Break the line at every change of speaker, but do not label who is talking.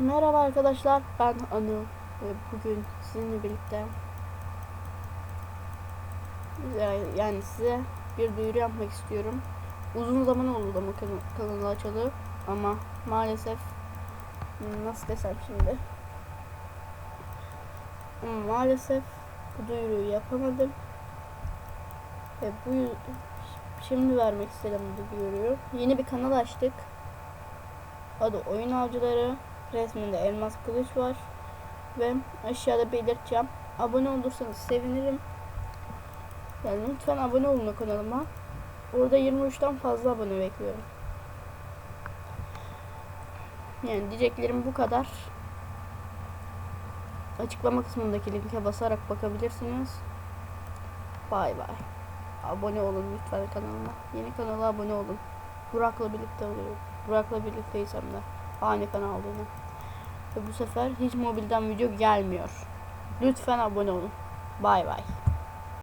Merhaba arkadaşlar, ben Anu ve bugün sizinle birlikte ya- yani size bir duyuru yapmak istiyorum. Uzun zaman oldu ama kan- kanalı açalı ama maalesef nasıl desem şimdi maalesef bu duyuruyu yapamadım ve bu şimdi vermek istedim bu duyuruyu. Yeni bir kanal açtık. Adı Oyun Avcıları. Resminde elmas kılıç var. Ve aşağıda belirteceğim. Abone olursanız sevinirim. Yani lütfen abone olun kanalıma. Orada 23'ten fazla abone bekliyorum. Yani diyeceklerim bu kadar. Açıklama kısmındaki linke basarak bakabilirsiniz. Bay bay. Abone olun lütfen kanalıma. Yeni kanala abone olun. Burak'la birlikte oluyorum. Burak'la birlikteyiz hem de. Aynı kanal yine. Ve bu sefer hiç mobilden video gelmiyor. Lütfen abone olun. Bay bay.